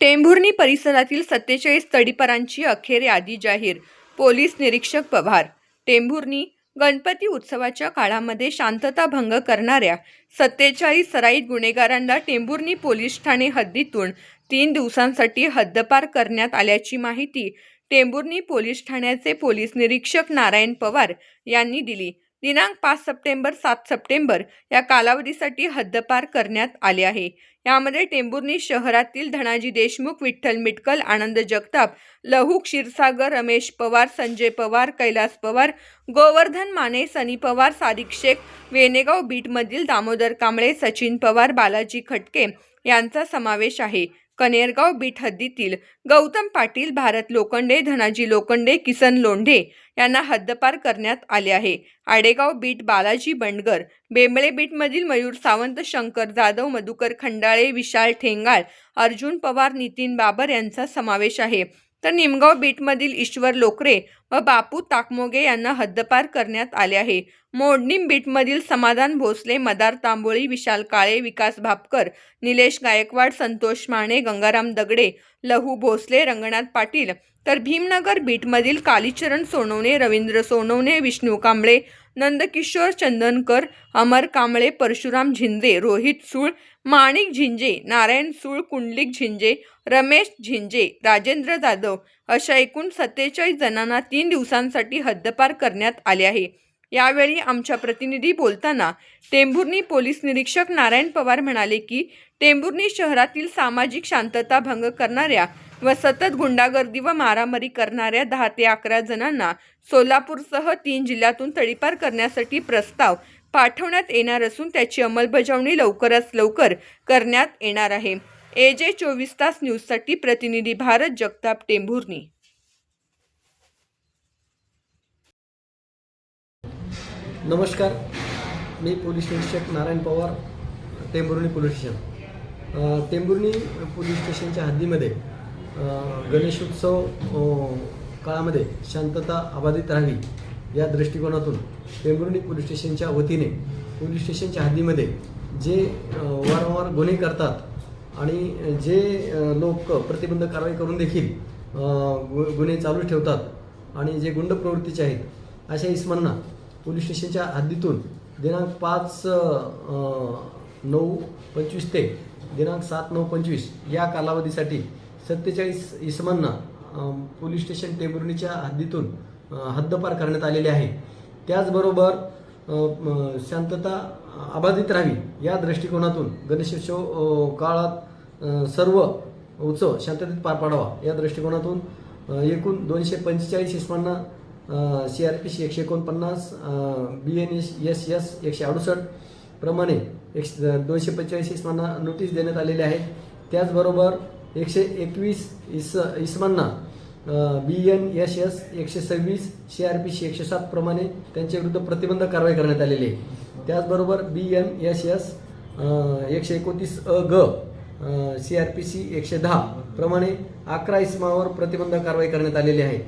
टेंभुर्णी परिसरातील सत्तेचाळीस तडीपरांची अखेर यादी जाहीर. पोलीस निरीक्षक पवार. टेंभुर्णी गणपती उत्सवाच्या काळामध्ये शांतता भंग करणाऱ्या सत्तेचाळीस सराईत गुन्हेगारांना टेंभुर्णी पोलीस ठाणे हद्दीतून तीन दिवसांसाठी हद्दपार करण्यात आल्याची माहिती टेंभुर्णी पोलीस ठाण्याचे पोलीस निरीक्षक नारायण पवार यांनी दिली. दिनांक पाच सप्टेंबर सात सप्टेंबर या कालावधीसाठी हद्दपार करण्यात आले आहे. यामध्ये टेंभुर्णी शहरातील धनाजी देशमुख विठ्ठल मिटकल आनंद जगताप लहू क्षीरसागर रमेश पवार संजय पवार कैलास पवार गोवर्धन माने सनी पवार सादिक शेख वेनेगाव बीटमधील दामोदर कांबळे सचिन पवार बालाजी खटके यांचा समावेश आहे. कनेरगाव बीट हद्दीतील गौतम पाटील भारत लोखंडे धनाजी लोखंडे किसन लोंढे यांना हद्दपार करण्यात आले आहे. आडेगाव बीट बालाजी बंडगर बेंबळे बीटमधील मयूर सावंत शंकर जाधव मधुकर खंडाळे विशाल ठेंगाळ अर्जुन पवार नितीन बाबर यांचा समावेश आहे. तर निमगाव बीटमधील ईश्वर लोकरे व बापू ताकमोगे यांना हद्दपार करण्यात आले आहे. मोडणीम बीटमधील समाधान भोसले मदार तांबोळी विशाल काळे विकास भापकर निलेश गायकवाड संतोष माने गंगाराम दगडे लहू भोसले रंगनाथ पाटील तर भीमनगर बीटमधील कालीचरण सोनवणे रवींद्र सोनवणे विष्णू कांबळे नंदकिशोर चंदनकर अमर कांबळे परशुराम झिंजे रोहित सूळ माणिक झिंजे नारायण सूळ कुंडलिक झिंजे रमेश झिंजे राजेंद्र जाधव अशा एकूण सत्तेचाळीस जणांना तीन दिवसांसाठी हद्दपार करण्यात आले आहे. यावेळी आमच्या प्रतिनिधी बोलताना टेंभुर्णी पोलीस निरीक्षक नारायण पवार म्हणाले की टेंभुर्णी शहरातील सामाजिक शांतता भंग करणाऱ्या व सतत गुंडागर्दी व मारामारी करणाऱ्या दहा ते अकरा जणांना सोलापूरसह तीन जिल्ह्यातून तडीपार करण्यासाठी प्रस्ताव पाठवण्यात येणार असून त्याची अंमलबजावणी लवकरात लवकर करण्यात येणार आहे. ए जे चोवीस तास न्यूजसाठी प्रतिनिधी भारत जगताप टेंभुर्णी. नमस्कार. मी पोलीस निरीक्षक नारायण पवार टेंभुर्णी पोलीस स्टेशन. अ, टेंभुर्णी पोलीस स्टेशनच्या हद्दीमध्ये गणेशोत्सव काळामध्ये शांतता अबाधित राहावी या दृष्टिकोनातून टेंभुर्णी पोलीस स्टेशनच्या वतीने पोलीस स्टेशनच्या हद्दीमध्ये जे वारंवार गुन्हे करतात आणि जे लोक प्रतिबंध कारवाई करून देखील गु- गुन्हे चालू ठेवतात आणि जे गुंड प्रवृत्तीचे आहेत अशा इसमांना पोलीस स्टेशनच्या हद्दीतून दिनांक पाच नऊ पंचवीस ते दिनांक सात नऊ पंचवीस या कालावधीसाठी सत्तेचाळीस इसमांना पोलीस स्टेशन टेंबुर्णीच्या हद्दीतून हद्दपार करण्यात आलेले आहे. त्याचबरोबर शांतता अबाधित राहावी या दृष्टिकोनातून गणेशोत्सव काळात सर्व उत्सव शांततेत पार पाडावा या दृष्टिकोनातून एकूण दोनशे पंचेचाळीस इसमांना सी आर पी सी एकशे एकोणपन्नास B N S S S एकशे अडुसष्ट प्रमाणे एकशे दोनशे पंचेचाळीस इसमांना नोटीस देण्यात आलेली आहे त्याचबरोबर एकशे एकवीस इस इसमांना बी एन एस एस एकशे सव्वीस सी आर पी सी एकशे सात प्रमाणे त्यांच्या विरुद्ध प्रतिबंध कारवाई करण्यात आलेली आहे. त्याचबरोबर बी एन एस एस एकशे एकोणतीस अ ग सी आर पी सी एकशे दहा प्रमाणे अकरा इसमावर प्रतिबंध कारवाई करण्यात आलेली आहे.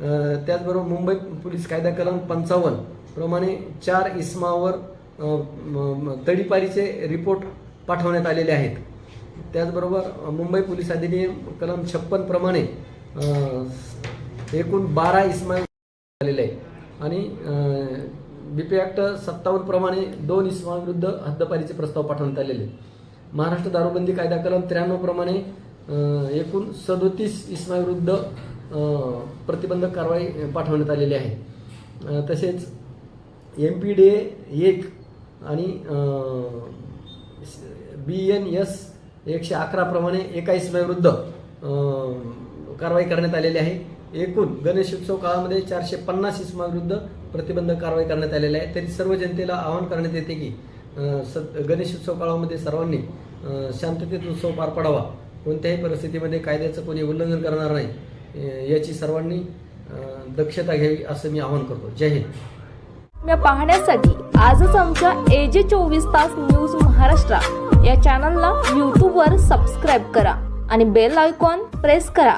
त्याचबरोबर मुंबई पोलीस कायदा कलम पंचावन्न प्रमाणे चार इस्मावर तडीपारीचे रिपोर्ट पाठवण्यात आलेले आहेत. त्याचबरोबर मुंबई पोलीस अधिनियम कलम छप्पन प्रमाणे एकूण बारा इस्मा आलेले आहे आणि बी पी ॲक्ट सत्तावन्न प्रमाणे दोन इस्माविरुद्ध हद्दपारीचे प्रस्ताव पाठवण्यात आलेले महाराष्ट्र दारूबंदी कायदा कलम त्र्याण्णव प्रमाणे एकूण सदोतीस इस्माविरुद्ध प्रतिबंधक कारवाई पाठवण्यात आलेली आहे. तसेच एम पी डी एक आणि बी एन एस एकशे अकराप्रमाणे एकाईस विरुद्ध कारवाई करण्यात आलेली आहे. एकूण गणेशोत्सव काळामध्ये चारशे पन्नास इसमाविरुद्ध प्रतिबंधक कारवाई करण्यात आलेली आहे. तरी सर्व जनतेला आवाहन करण्यात येते की अ, सत गणेशोत्सव काळामध्ये सर्वांनी शांततेत उत्सव पार पाडावा. कोणत्याही परिस्थितीमध्ये कायद्याचं कोणी उल्लंघन करणार नाही. याची सर्वांनी दक्षता घ्यावी असं मी आवाहन करतो. जय हिंद. पाहण्यासाठी आजच आमच्या एजे चोवीस तास न्यूज महाराष्ट्र या चॅनलला यूट्यूबवर सबस्क्राईब करा आणि बेल आयकॉन प्रेस करा.